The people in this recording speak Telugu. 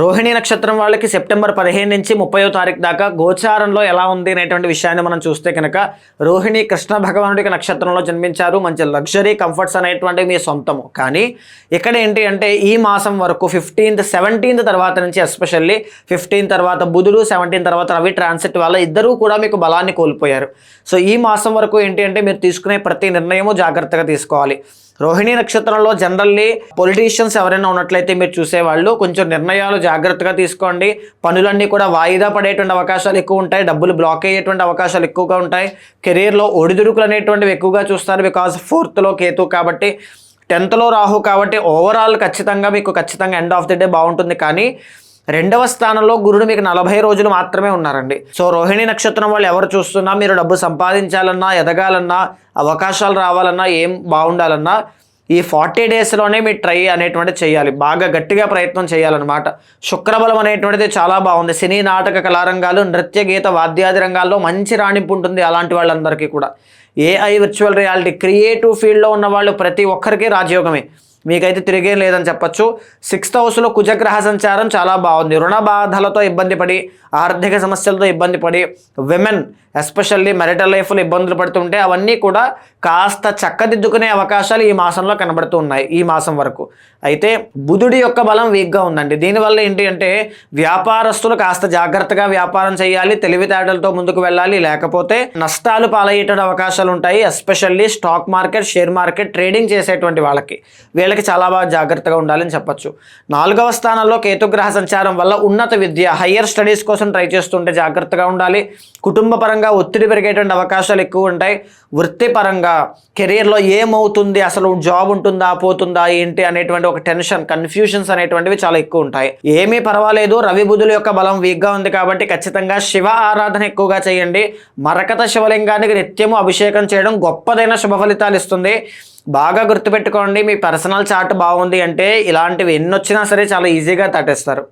రోహిణి నక్షత్రం వాళ్ళకి సెప్టెంబర్ పదిహేను నుంచి ముప్పయో తారీఖు దాకా గోచారంలో ఎలా ఉంది అనేటువంటి విషయాన్ని మనం చూస్తే కనుక రోహిణి కృష్ణ భగవానుడికి నక్షత్రంలో జన్మించారు. మంచి లగ్జరీ కంఫర్ట్స్ అనేటువంటివి మీ సొంతము. కానీ ఇక్కడ ఏంటి అంటే ఈ మాసం వరకు ఫిఫ్టీన్త్ సెవెంటీన్త్ తర్వాత నుంచి ఎస్పెషల్లీ ఫిఫ్టీన్ తర్వాత బుధుడు సెవెంటీన్ తర్వాత రవి ట్రాన్సిట్ వల్ల ఇద్దరూ కూడా మీకు బలాన్ని కోల్పోయారు. సో ఈ మాసం వరకు ఏంటి అంటే మీరు తీసుకునే ప్రతి నిర్ణయము జాగ్రత్తగా తీసుకోవాలి. రోహిణి నక్షత్రంలో జనరల్లీ పొలిటీషియన్స్ ఎవరైనా ఉన్నట్లయితే మీరు చూసేవాళ్ళు కొంచెం నిర్ణయాలు జాగ్రత్తగా తీసుకోండి. పనులన్నీ కూడా వాయిదా పడేటువంటి అవకాశాలు ఎక్కువ ఉంటాయి. డబ్బులు బ్లాక్ అయ్యేటువంటి అవకాశాలు ఎక్కువగా ఉంటాయి. కెరీర్లో ఒడిదుడుకులు అనేటువంటివి ఎక్కువగా చూస్తారు బికాజ్ ఫోర్త్లో కేతు కాబట్టి టెన్త్లో రాహు కాబట్టి ఓవరాల్ ఖచ్చితంగా మీకు ఖచ్చితంగా ఎండ్ ఆఫ్ ది డే బాగుంటుంది. కానీ రెండవ స్థానంలో గురుడు మీకు నలభై రోజులు మాత్రమే ఉన్నారండి. సో రోహిణి నక్షత్రం వాళ్ళు ఎవరు చూస్తున్నా మీరు డబ్బు సంపాదించాలన్నా ఎదగాలన్నా అవకాశాలు రావాలన్నా ఏం బాగుండాలన్నా ఈ ఫార్టీ డేస్లోనే మీ ట్రై అనేటువంటిది చేయాలి. బాగా గట్టిగా ప్రయత్నం చేయాలన్నమాట. శుక్రబలం అనేటువంటిది చాలా బాగుంది. సినీ నాటక కళారంగాలు నృత్య గీత వాద్యాది రంగాల్లో మంచి రాణింపు ఉంటుంది అలాంటి వాళ్ళందరికీ కూడా. ఏఐ విర్చువల్ రియాలిటీ క్రియేటివ్ ఫీల్డ్లో ఉన్న వాళ్ళు ప్రతి ఒక్కరికి రాజయోగమే. మీకైతే తిరిగేం లేదని చెప్పొచ్చు. సిక్స్త్ హౌస్లో కుజగ్రహ సంచారం చాలా బాగుంది. రుణ బాధలతో ఇబ్బంది పడి ఆర్థిక సమస్యలతో ఇబ్బంది పడి విమెన్ ఎస్పెషల్లీ మెరిటల్ లైఫ్లో ఇబ్బందులు పడుతుంటే అవన్నీ కూడా కాస్త చక్కదిద్దుకునే అవకాశాలు ఈ మాసంలో కనబడుతూ ఉన్నాయి. ఈ మాసం వరకు. అయితే బుధుడి యొక్క బలం వీక్గా ఉందండి. దీనివల్ల ఏంటి అంటే వ్యాపారస్తులు కాస్త జాగ్రత్తగా వ్యాపారం చేయాలి తెలివితేటలతో ముందుకు వెళ్ళాలి. లేకపోతే నష్టాలు పాలయ్యేట అవకాశాలు ఉంటాయి especially stock market share market trading చేసేటువంటి వాళ్ళకి. వీళ్ళ పిల్లలకి చాలా బాగా జాగ్రత్తగా ఉండాలని చెప్పొచ్చు. నాలుగవ స్థానంలో కేతుగ్రహ సంచారం వల్ల ఉన్నత విద్య హయ్యర్ స్టడీస్ కోసం ట్రై చేస్తుంటే జాగ్రత్తగా ఉండాలి. కుటుంబ పరంగా ఒత్తిడి పెరిగేటువంటి అవకాశాలు ఎక్కువ ఉంటాయి. వృత్తిపరంగా కెరీర్లో ఏమవుతుంది అసలు జాబ్ ఉంటుందా పోతుందా ఏంటి అనేటువంటి ఒక టెన్షన్ కన్ఫ్యూషన్స్ అనేటువంటివి చాలా ఎక్కువ ఉంటాయి. ఏమీ పర్వాలేదు రవి బుధుల యొక్క బలం వీక్గా ఉంది కాబట్టి ఖచ్చితంగా శివ ఆరాధన ఎక్కువగా చేయండి. మరకత శివలింగానికి నిత్యము అభిషేకం చేయడం గొప్పదైన శుభ ఫలితాలు ఇస్తుంది. బాగా గుర్తుపెట్టుకోండి మీ పర్సనల్ చార్ట్ బాగుంది అంటే ఇలాంటివి ఎన్ని వచ్చినా సరే చాలా ఈజీగా తటేస్తారు